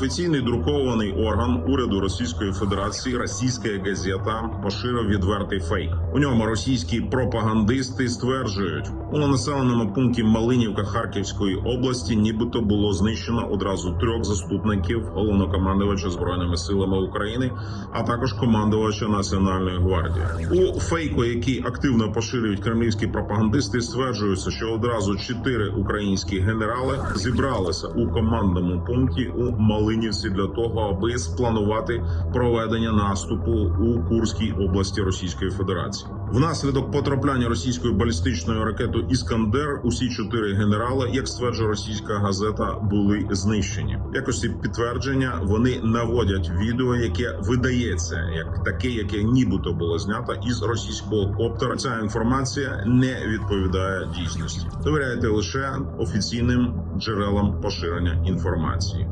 Офіційний друкований орган уряду Російської Федерації Російська газета поширив відвертий фейк. У ньому російські пропагандисти стверджують, у населеному пункті Малинівка Харківської області, нібито було знищено одразу трьох заступників головнокомандувача збройними силами України, а також командувача Національної гвардії. У фейку, який активно поширюють кремлівські пропагандисти, стверджується, що одразу чотири українські генерали зібралися у командному пункті у Малинівці для того, аби спланувати проведення наступу у Курській області Російської Федерації. Внаслідок потрапляння російської балістичної ракети Іскандер усі чотири генерали, як стверджує російська газета, були знищені. Якості підтвердження вони наводять відео, яке видається як таке, яке нібито було знято із російського коптера. Ця інформація не відповідає дійсності. Довіряйте лише офіційним джерелам поширення інформації.